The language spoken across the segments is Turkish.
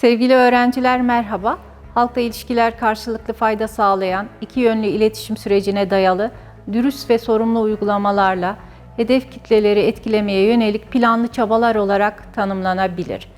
Sevgili öğrenciler merhaba. Halkla ilişkiler karşılıklı fayda sağlayan, iki yönlü iletişim sürecine dayalı, dürüst ve sorumlu uygulamalarla hedef kitleleri etkilemeye yönelik planlı çabalar olarak tanımlanabilir.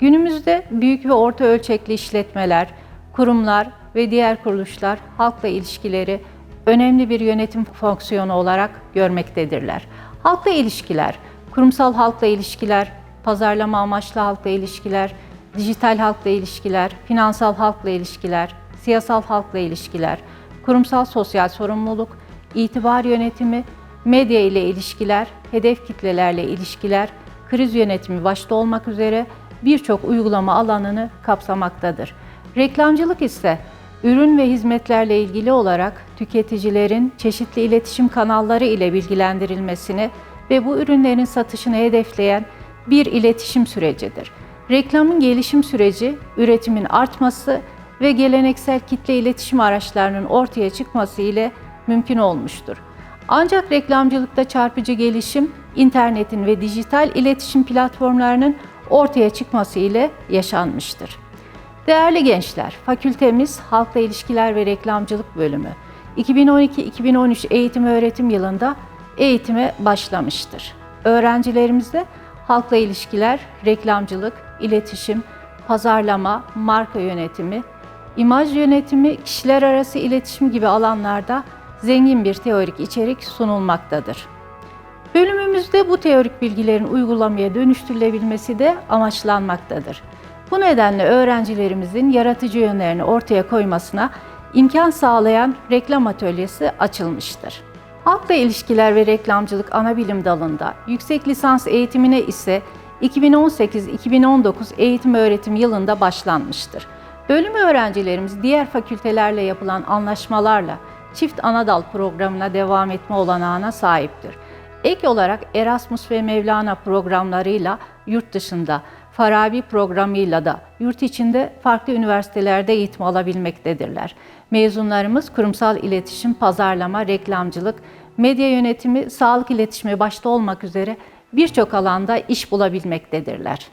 Günümüzde büyük ve orta ölçekli işletmeler, kurumlar ve diğer kuruluşlar halkla ilişkileri önemli bir yönetim fonksiyonu olarak görmektedirler. Halkla ilişkiler, kurumsal halkla ilişkiler, pazarlama amaçlı halkla ilişkiler, dijital halkla ilişkiler, finansal halkla ilişkiler, siyasal halkla ilişkiler, kurumsal sosyal sorumluluk, itibar yönetimi, medya ile ilişkiler, hedef kitlelerle ilişkiler, kriz yönetimi başta olmak üzere birçok uygulama alanını kapsamaktadır. Reklamcılık ise ürün ve hizmetlerle ilgili olarak tüketicilerin çeşitli iletişim kanalları ile bilgilendirilmesini ve bu ürünlerin satışını hedefleyen bir iletişim sürecidir. Reklamın gelişim süreci, üretimin artması ve geleneksel kitle iletişim araçlarının ortaya çıkması ile mümkün olmuştur. Ancak reklamcılıkta çarpıcı gelişim, internetin ve dijital iletişim platformlarının ortaya çıkması ile yaşanmıştır. Değerli gençler, fakültemiz Halkla İlişkiler ve Reklamcılık bölümü 2012-2013 eğitim öğretim yılında eğitime başlamıştır. Öğrencilerimizde halkla ilişkiler, reklamcılık, iletişim, pazarlama, marka yönetimi, imaj yönetimi, kişiler arası iletişim gibi alanlarda zengin bir teorik içerik sunulmaktadır. Bölümümüzde bu teorik bilgilerin uygulamaya dönüştürülebilmesi de amaçlanmaktadır. Bu nedenle öğrencilerimizin yaratıcı yönlerini ortaya koymasına imkan sağlayan reklam atölyesi açılmıştır. Halkla ilişkiler ve reklamcılık ana bilim dalında yüksek lisans eğitimine ise 2018-2019 eğitim öğretim yılında başlanmıştır. Bölüm öğrencilerimiz diğer fakültelerle yapılan anlaşmalarla çift anadal programına devam etme olanağına sahiptir. Ek olarak Erasmus ve Mevlana programlarıyla yurt dışında, Farabi programıyla da yurt içinde farklı üniversitelerde eğitim alabilmektedirler. Mezunlarımız kurumsal iletişim, pazarlama, reklamcılık, medya yönetimi, sağlık iletişimi başta olmak üzere birçok alanda iş bulabilmektedirler.